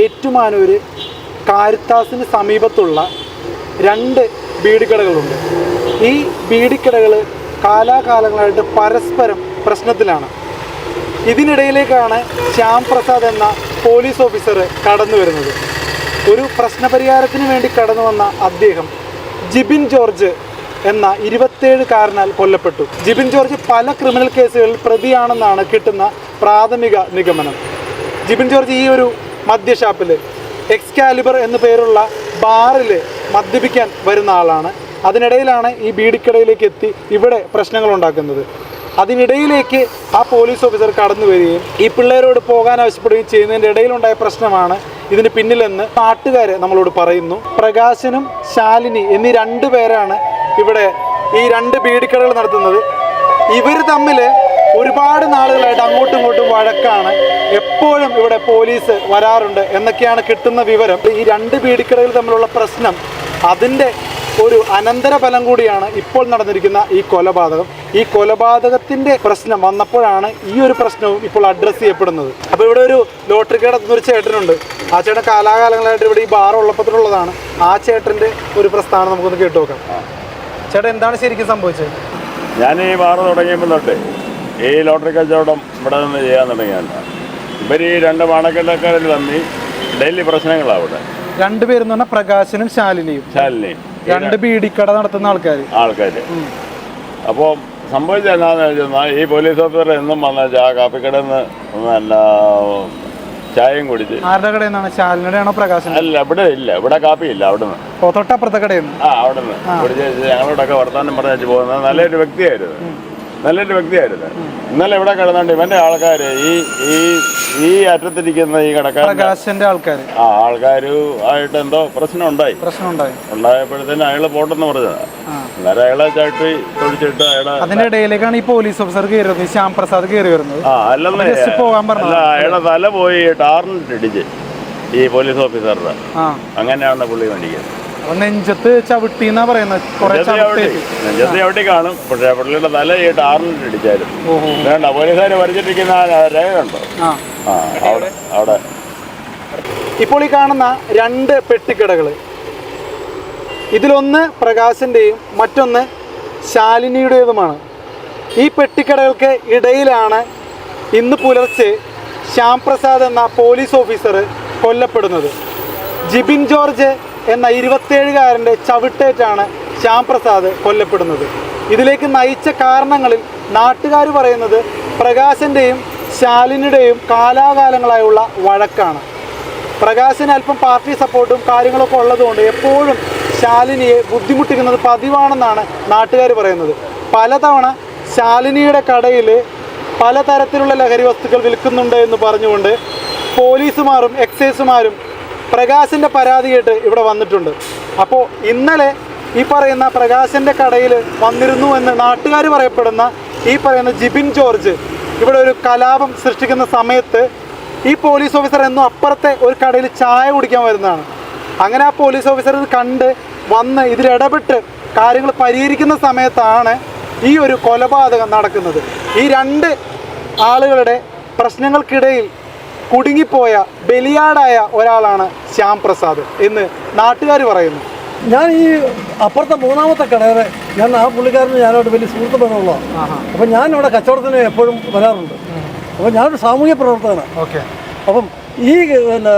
കോട്ടയം ഏറ്റുമാനൂർ കാരിത്താസിന് സമീപത്തുള്ള രണ്ട് ബീഡിക്കടകളുണ്ട് ഈ ബീഡിക്കടകൾ കാലാകാലങ്ങളായിട്ട് പരസ്പരം പ്രശ്നത്തിലാണ്. ഇതിനിടയിലേക്കാണ് ശ്യാം പ്രസാദ് എന്ന പോലീസ് ഓഫീസർ കടന്നു വരുന്നത്. ഒരു പ്രശ്നപരിഹാരത്തിന് വേണ്ടി കടന്നു വന്ന അദ്ദേഹം ജിബിൻ ജോർജ് എന്ന ഇരുപത്തേഴുകാരനാൽ കൊല്ലപ്പെട്ടു. ജിബിൻ ജോർജ് പല ക്രിമിനൽ കേസുകളിൽ പ്രതിയാണെന്നാണ് കിട്ടുന്ന പ്രാഥമിക നിഗമനം. ജിബിൻ ജോർജ് ഈ ഒരു മദ്യഷാപ്പിൽ എക്സ്കാലിബർ എന്നു പേരുള്ള ബാറിൽ മദ്യപിക്കാൻ വരുന്ന ആളാണ്. അതിനിടയിലാണ് ഈ ബീഡിക്കടയിലേക്ക് എത്തി ഇവിടെ പ്രശ്നങ്ങൾ ഉണ്ടാക്കുന്നത്. അതിനിടയിലേക്ക് ആ പോലീസ് ഓഫീസർ കടന്നു വരികയും ഈ പിള്ളേരോട് പോകാൻ ആവശ്യപ്പെടുകയും ചെയ്യുന്നതിന്റെ ഇടയിലുണ്ടായ പ്രശ്നമാണ് ഇതിന് പിന്നിലെന്ന് നാട്ടുകാർ നമ്മളോട് പറയുന്നു. പ്രകാശനും ശാലിനി എന്നീ രണ്ടു പേരാണ് ഇവിടെ ഈ രണ്ട് ബീഡിക്കടകൾ നടത്തുന്നത്. ഇവർ തമ്മിൽ ഒരുപാട് നാളുകളായിട്ട് അങ്ങോട്ടും ഇങ്ങോട്ടും വഴക്കാണ് എപ്പോഴും ഇവിടെ പോലീസ് വരാറുണ്ട് എന്നൊക്കെയാണ് കിട്ടുന്ന വിവരം. ഈ രണ്ട് പീഡിക്കടകൾ തമ്മിലുള്ള പ്രശ്നം അതിന്റെ ഒരു അനന്തരഫലം കൂടിയാണ് ഇപ്പോൾ നടന്നിരിക്കുന്ന ഈ കൊലപാതകം. ഈ കൊലപാതകത്തിന്റെ പ്രശ്നം വന്നപ്പോഴാണ് ഈ ഒരു പ്രശ്നവും ഇപ്പോൾ അഡ്രസ്സ് ചെയ്യപ്പെടുന്നത്. അപ്പോൾ ഇവിടെ ഒരു ലോട്ടറി കടത്തുന്ന ഒരു ചേട്ടനുണ്ട്. ആ ചേട്ടൻ കാലാകാലങ്ങളായിട്ട് ഇവിടെ ഈ ബാർ ഉള്ളപ്പത്തിലുള്ളതാണ് ആ ചേട്ടന്റെ ഒരു പ്രസ്ഥാനം നമുക്കൊന്ന് കേട്ടു നോക്കാം. ചേട്ടൻ എന്താണ് ശരിക്കും സംഭവിച്ചത്? ഞാൻ ഈ ബാർ തുടങ്ങിയപ്പോൾ തൊട്ട് ഈ ലോട്ടറി കച്ചവടം ഇവിടെ നിന്ന് ചെയ്യാൻ തുടങ്ങിയല്ല ഇവർ ഈ രണ്ട് മാണക്കെട്ടക്കാരിൽ തമ്മി ഡെയിലി പ്രശ്നങ്ങളാണ് അവിടെ രണ്ടുപേരെന്ന് പറഞ്ഞാൽ പ്രകാശനും ശാലിനിയും. ശാലിനിയും രണ്ട് ബീഡിക്കട നടത്തുന്ന ആൾക്കാർ ആൾക്കാർ അപ്പോൾ സംഭവിച്ചത് എന്താണെന്ന് വെച്ചാൽ ഈ പോലീസ് ഓഫീസർ എന്നും വന്ന ആ കാപ്പിക്കടയിൽ നിന്ന് നല്ല ചായയും കുടിച്ച്. ആരുടെ കടയിൽ നിന്നാണ്? ശാലിനിയുടെ പ്രകാശം അല്ല ഇവിടെ ഇല്ല. ഇവിടെ കാപ്പി ഇല്ല അവിടെ നിന്ന് തൊട്ടപ്പുറത്തെ കടയിൽ നിന്ന്. ആ അവിടെ നിന്ന് കുടിച്ച് ഞങ്ങളോടൊക്കെ വർത്തമാനം പറഞ്ഞു പോകുന്നത്. നല്ലൊരു വ്യക്തിയായിരുന്നു. നല്ലൊരു വ്യക്തിയായിരുന്നു. ഇന്നലെ ഇവിടെ കിടന്നുണ്ട് ഇവന്റെ ആൾക്കാര് ഈ ഈ ഈ അറ്റത്തിരിക്കുന്ന ഈ കടക്കാരൻ പ്രകാശന്റെ ആൾക്കാർ ആ ആൾക്കാരു ആയിട്ട് എന്തോ പ്രശ്നം ഉണ്ടായി പ്രശ്നം ഉണ്ടായി ഉണ്ടായപ്പോഴത്തേന് അയാൾ പോട്ടെന്ന് പറഞ്ഞത്. അന്നേരം അയാളെ ചാട്ടി തൊഴിച്ചിട്ട് അയാളെ അതിന്റെ ഇടയിലേക്കാണ് ഈ പോലീസ് ഓഫീസർ കയറി വരുന്നത് ശ്യാം പ്രസാദ് കയറി വരുന്നത്. ആ അല്ലെന്ന് പോകാൻ പറഞ്ഞു അയാളെ തല പോയി ടാറിനിട്ടിടിച്ച് ഈ പോലീസ് ഓഫീസറുടെ. അങ്ങനെയാണ് പുള്ളി മേടിക്കുന്നത് അപ്പൊ നെഞ്ചത്ത് ചവിട്ടി എന്നാ പറയുന്നത് കുറെ ചവിട്ടി. നെഞ്ചത്ത് ചവിട്ടി കാണും. പക്ഷേ പുള്ളിയുടെ തല ഈ ടാറിനിട്ട് ഇടിച്ചാലും. വേണ്ട പോലീസുകാർ വരച്ചിട്ടിരിക്കുന്ന രേഖ ആ. അവിടെ അവിടെ. ഇപ്പോൾ ഈ കാണുന്ന രണ്ട് പെട്ടിക്കടകൾ. ഇതിലൊന്ന് പ്രകാശിന്റെയും മറ്റൊന്ന് ശാലിനിയുടേതുമാണ്. ഈ പെട്ടിക്കടകൾക്ക് ഇടയിലാണ് ഇന്ന് പുലർച്ചെ ശ്യാം പ്രസാദ് എന്ന പോലീസ് ഓഫീസർ കൊല്ലപ്പെടുന്നത്. ജിബിൻ ജോർജ് എന്ന ഇരുപത്തേഴുകാരന്റെ ചവിട്ടേറ്റാണ് ശ്യാം പ്രസാദ് കൊല്ലപ്പെടുന്നത്. ഇതിലേക്ക് നയിച്ച കാരണങ്ങളിൽ നാട്ടുകാർ പറയുന്നത് പ്രകാശന്റെയും ശാലിനിയുടെയും കാലാകാലങ്ങളായുള്ള വഴക്കാണ്. പ്രകാശിന് അല്പം പാർട്ടി സപ്പോർട്ടും കാര്യങ്ങളൊക്കെ ഉള്ളതുകൊണ്ട് എപ്പോഴും ശാലിനിയെ ബുദ്ധിമുട്ടിക്കുന്നത് പതിവാണെന്നാണ് നാട്ടുകാർ പറയുന്നത്. പലതവണ ശാലിനിയുടെ കടയിൽ പലതരത്തിലുള്ള ലഹരി വസ്തുക്കൾ വിൽക്കുന്നുണ്ട് എന്ന് പറഞ്ഞുകൊണ്ട് പോലീസുമാരും എക്സൈസുമാരും പ്രകാശിന്റെ പരാതി കേട്ട് ഇവിടെ വന്നിട്ടുണ്ട്. അപ്പോൾ ഇന്നലെ ഈ പറയുന്ന പ്രകാശിന്റെ കടയിൽ വന്നിരുന്നു എന്ന് നാട്ടുകാർ പറയപ്പെടുന്ന ഈ പറയുന്ന ജിബിൻ ജോർജ് ഇവിടെ ഒരു കലാപം സൃഷ്ടിക്കുന്ന സമയത്ത് ഈ പോലീസ് ഓഫീസർ എന്നും അപ്പുറത്തെ ഒരു കടയിൽ ചായ കുടിക്കാൻ വരുന്നതാണ്. അങ്ങനെ ആ പോലീസ് ഓഫീസർ ഇത് കണ്ട് വന്ന് ഇതിലിടപെട്ട് കാര്യങ്ങൾ പരിഹരിക്കുന്ന സമയത്താണ് ഈ ഒരു കൊലപാതകം നടക്കുന്നത്. ഈ രണ്ട് ആളുകളുടെ പ്രശ്നങ്ങൾക്കിടയിൽ കുടുങ്ങിപ്പോയ ബലിയാടായ ഒരാളാണ് ശ്യാം പ്രസാദ് എന്ന് നാട്ടുകാർ പറയുന്നു. ഞാൻ ഈ അപ്പുറത്തെ മൂന്നാമത്തെ കടയുടെ ഞാൻ ആ പുള്ളിക്കാരന് ഞാനോട് വലിയ സുഹൃത്ത് ബന്ധമുള്ളതാണ് അപ്പം ഞാൻ ഇവിടെ കച്ചവടത്തിന് എപ്പോഴും വരാറുണ്ട്. അപ്പം ഞാനൊരു സാമൂഹ്യ പ്രവർത്തകനാണ്. ഓക്കെ. അപ്പം ഈ പിന്നെ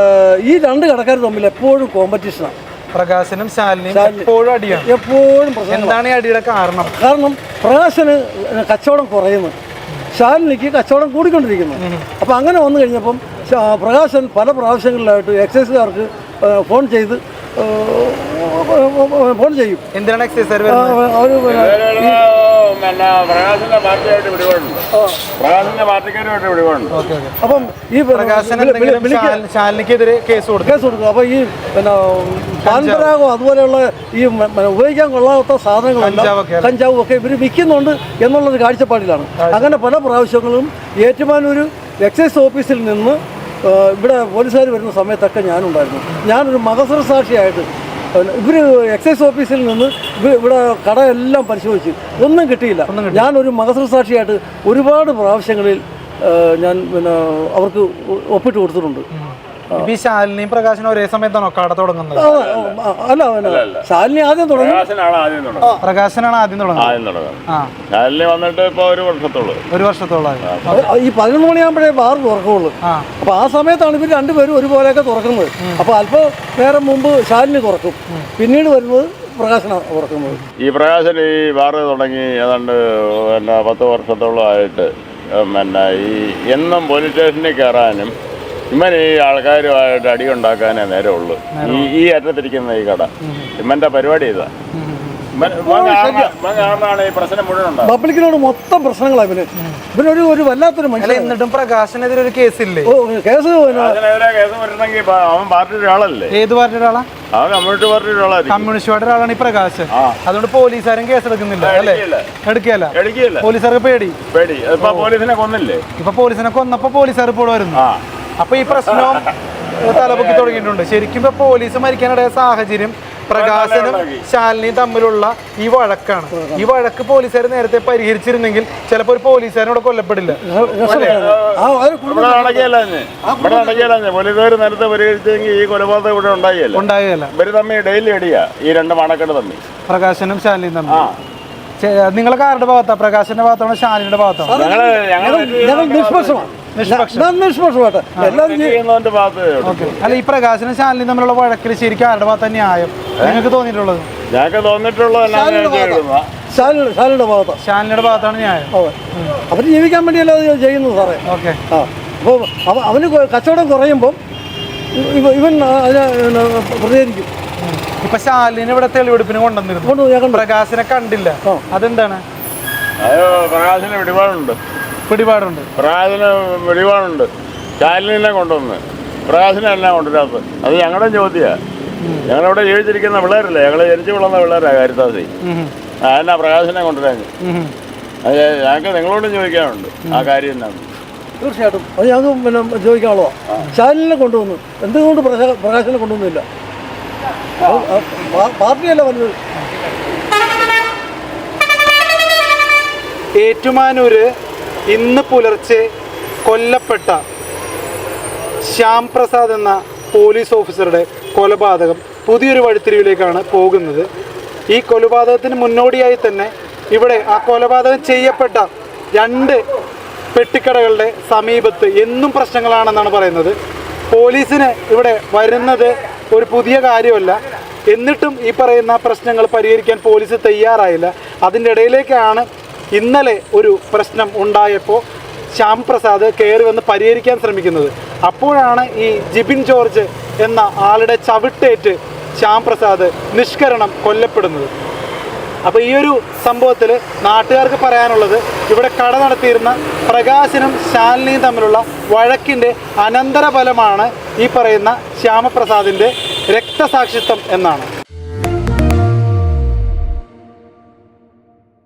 ഈ രണ്ട് കടക്കാർ തമ്മിൽ എപ്പോഴും കോമ്പറ്റീഷനാണ് പ്രകാശനും ശാലിനിയും എപ്പോഴും അടിയാണ്. എപ്പോഴും എന്താണ് ഈ അടിയുടെ കാരണം? കാരണം പ്രകാശന് കച്ചവടം കുറയുന്നു. ശാലിനിക്ക് കച്ചവടം കൂടിക്കൊണ്ടിരിക്കുന്നു. അപ്പം അങ്ങനെ വന്നു കഴിഞ്ഞപ്പം പ്രകാശൻ പല പ്രാവശ്യങ്ങളിലായിട്ട് എക്സൈസുകാർക്ക് ഫോൺ ചെയ്ത് ഫോൺ ചെയ്യും. എന്തിനാണ് എക്സൈസ് പ്രകാശിന്റെ പാർട്ടിയായിട്ട് പ്രകാശിന്റെ പാർട്ടിക്കാരുമായിട്ട് അപ്പം ഈ കേസ് കൊടുക്കും. കേസ് കൊടുക്കും. ഈ പിന്നെ പാൻപരാഗം അതുപോലെയുള്ള ഈ ഉപയോഗിക്കാൻ കൊള്ളാത്ത സാധനങ്ങൾ സാധനങ്ങളെല്ലാം? കഞ്ചാവും ഒക്കെ ഇവർ വിൽക്കുന്നുണ്ട് എന്നുള്ളൊരു കാഴ്ചപ്പാടിലാണ്. അങ്ങനെ പല പ്രാവശ്യങ്ങളും ഏറ്റുമാനൂർ എക്സൈസ് ഓഫീസിൽ നിന്ന് ഇവിടെ പോലീസുകാർ വരുന്ന സമയത്തൊക്കെ ഞാനുണ്ടായിരുന്നു. ഞാനൊരു മകസര സാക്ഷിയായിട്ട് ഇവർ എക്സൈസ് ഓഫീസിൽ നിന്ന് ഇവ- ഇവിടെ കടയെല്ലാം പരിശോധിച്ച്. ഒന്നും കിട്ടിയില്ല. ഞാനൊരു മകസര സാക്ഷിയായിട്ട് ഒരുപാട് പ്രാവശ്യങ്ങളിൽ ഞാൻ പിന്നെ അവർക്ക് ഒപ്പിട്ട് കൊടുത്തിട്ടുണ്ട്. ഈ ശാലിനിയും പ്രകാശനും ഒരേ സമയത്താണോ കട തുടങ്ങുന്നത്? ആ, അല്ല ശാലിനി ആദ്യം തുടങ്ങി? പ്രകാശനാണ് ആദ്യം തുടങ്ങുന്നത്. പ്രകാശനാണ് ആദ്യം തുടങ്ങുന്നത്. ആദ്യം തുടങ്ങുന്നത്. ആ. ശാലിനി വന്നിട്ട് ഇപ്പൊ ഒരു വർഷത്തോളം. ഒരു വർഷത്തോളമായി. ഈ പതിനൊന്ന് മണിയാകുമ്പോഴേ ബാർ തുറക്കുള്ളൂ. അപ്പൊ അപ്പോൾ ആ സമയത്താണ് ഇവർ രണ്ടുപേരും ഒരുപോലെയൊക്കെ തുറക്കുന്നത്. അപ്പൊ അല്പം നേരം മുമ്പ് ശാലിനി തുറക്കും. പിന്നീട് വരുന്നത് പ്രകാശനാണ് തുറക്കുന്നത്. ഈ പ്രകാശൻ ഈ ബാർ തുടങ്ങി ഏതാണ്ട് പിന്നെ പത്ത് വർഷത്തോളം ആയിട്ട് പിന്നെ ഈ എന്നും പോലീസ് സ്റ്റേഷനിൽ കയറാനും ഇമ്മൻ ഈ ആൾക്കാരുമായിട്ട് അടി ഉണ്ടാക്കാനേ നേരമുള്ളൂ. ഈ ഈ അറ്റത്തിരിക്കുന്ന ഈ കട. ഇമ്മന്റെ പരിപാടി ഇതാ. പബ്ലിക്കിനോട് മൊത്തം പ്രശ്നങ്ങളാണ് ഇവന്. ഇവനൊരു ഒരു വല്ലാത്തൊരു അല്ല മനുഷ്യൻ എന്നിട്ടും പ്രകാശനെതിരെ ഒരു കേസില്ലേ? ഓ കേസ് അവൻ പാർട്ടി ആളല്ലേ ഏത് പാർട്ടി ആളാ? അവൻ കമ്മ്യൂണിസ്റ്റ് പാർട്ടി ഒരാളാണ് കമ്മ്യൂണിസ്റ്റ് ആളാണ് ഈ പ്രകാശ്. അതുകൊണ്ട് പോലീസുകാരും കേസെടുക്കുന്നില്ല അല്ലേ? എടുക്കില്ല. എടുക്കുകയല്ല പോലീസുകാർക്ക് പേടി. പേടി. ഇപ്പൊ പോലീസിനെ കൊന്നില്ലേ? ഇപ്പൊ പോലീസിനെ കൊന്നപ്പോ പോലീസുകാർ ഇപ്പോൾ വരുന്നു. ആ അപ്പൊ ഈ പ്രശ്നവും തലപൊക്കി തുടങ്ങിയിട്ടുണ്ട്. ശരിക്കും ഇപ്പൊ പോലീസ് മരിക്കാനിടയ സാഹചര്യം പ്രകാശനും ശാലിനിയും തമ്മിലുള്ള ഈ വഴക്കാണ്. ഈ വഴക്ക് പോലീസുകാർ നേരത്തെ പരിഹരിച്ചിരുന്നെങ്കിൽ ചിലപ്പോൾ ഒരു പോലീസുകാരനോട് കൊല്ലപ്പെടില്ല. ഇവിടെ പോലീസുകാർ നേരത്തെ പരിഹരിച്ചെങ്കിൽ ഈ കൊലപാതകം ഇവിടെ ഉണ്ടായില്ല ഉണ്ടായില്ല ഇവർ തമ്മിൽ ഡെയിലി അടിയാ. ഈ രണ്ട് മണക്കെട്ട് തമ്മിൽ. പ്രകാശനും ശാലിനിയും തമ്മിൽ. നിങ്ങളെ കാരുടെ ഭാഗത്താ? പ്രകാശന്റെ ഭാഗത്താണോ? ശാലിനിയുടെ ഭാഗത്താണോ? നിഷ്പക്ഷമാണ്. നിഷ്പക്ഷമായിട്ട് അല്ല ഈ പ്രകാശനും ശാലിനിയും തമ്മിലുള്ള വഴക്കിൽ ശരിക്കും ആരുടെ ഭാഗത്താ ന്യായം? നിങ്ങൾക്ക് തോന്നിയിട്ടുള്ളത്? ഞങ്ങൾക്ക് ശാലിനിയുടെ വെച്ചാൽ ഭാഗത്താ. ശാലിനിയുടെ ഭാഗത്താണ് ന്യായം. അവർ ജീവിക്കാൻ വേണ്ടിയല്ലോ ചെയ്യുന്നു ചെയ്യുന്നത് സാറേ. ഓക്കെ. ആ. അപ്പോൾ അവ- അവന് കച്ചവടം കുറയുമ്പം ഇവൻ അതിനെ പ്രതികരിക്കും. ഇപ്പൊ ശാലിനി ഇവിടെ തെളിവെടുപ്പിന് കൊണ്ടുവന്നിരുന്നു. കൊണ്ട്. പ്രകാശനെ കണ്ടില്ല. അതെന്താണ്? അത് പ്രകാശന് പിടിപാടുണ്ട്. പിടിപാടുണ്ട്. പ്രകാശിന് പിടിപാടുണ്ട്. ശാലിനെ കൊണ്ടുവന്ന്? പ്രകാശിനെ എല്ലാം കൊണ്ടുവരാത്തത്? അത് ഞങ്ങളുടെ ചോദ്യമാണ് ഞങ്ങളിവിടെ ജീവിച്ചിരിക്കുന്ന പിള്ളേരല്ലേ? ഞങ്ങൾ ജനിച്ചു വളർന്ന പിള്ളേരാണ് കാര്യത്താസി ഉം. പ്രകാശിനെ പ്രകാശനെ കൊണ്ടുവരാൻ. അത് ഞങ്ങൾക്ക് നിങ്ങളോട് ചോദിക്കാനുണ്ട്. ആ കാര്യം തന്നെ തീർച്ചയായിട്ടും. അത് ഞങ്ങൾക്ക് പിന്നെ ചോദിക്കാനുള്ളതാ. ശാലിനെ കൊണ്ടുവന്നു. എന്തുകൊണ്ട് പ്രകാ- പ്രകാശനെ കൊണ്ടുവന്നില്ല? പാർട്ടിയല്ല വന്നത് ഏറ്റുമാനൂര് ഇന്ന് പുലർച്ചെ കൊല്ലപ്പെട്ട ശ്യാം പ്രസാദ് എന്ന പോലീസ് ഓഫീസറുടെ കൊലപാതകം പുതിയൊരു വഴിത്തിരിവിലേക്കാണ് പോകുന്നത്. ഈ കൊലപാതകത്തിന് മുന്നോടിയായി തന്നെ ഇവിടെ ആ കൊലപാതകം ചെയ്യപ്പെട്ട രണ്ട് പെട്ടിക്കടകളുടെ സമീപത്ത് എന്നും പ്രശ്നങ്ങളാണെന്നാണ് പറയുന്നത്. പോലീസിന് ഇവിടെ വരുന്നത് ഒരു പുതിയ കാര്യമല്ല. എന്നിട്ടും ഈ പറയുന്ന പ്രശ്നങ്ങൾ പരിഹരിക്കാൻ പോലീസ് തയ്യാറായില്ല. അതിന്റെ ഇടയിലേക്കാണ് ഇന്നലെ ഒരു പ്രശ്നം ഉണ്ടായപ്പോൾ ശ്യാം പ്രസാദ് കയറി വന്ന് പരിഹരിക്കാൻ ശ്രമിക്കുന്നത്. അപ്പോഴാണ് ഈ ജിബിൻ ജോർജ് എന്ന ആളുടെ ചവിട്ടേറ്റ് ശ്യാം പ്രസാദ് നിഷ്കരണം കൊല്ലപ്പെടുന്നത്. അപ്പോൾ ഈ ഒരു സംഭവത്തിൽ നാട്ടുകാർക്ക് പറയാനുള്ളത് ഇവിടെ കട നടത്തിയിരുന്ന പ്രകാശനും ശാലിനിയും തമ്മിലുള്ള വഴക്കിന്റെ അനന്തരഫലമാണ് ഈ പറയുന്ന ശ്യാമപ്രസാദിന്റെ രക്തസാക്ഷിത്വം എന്നാണ്.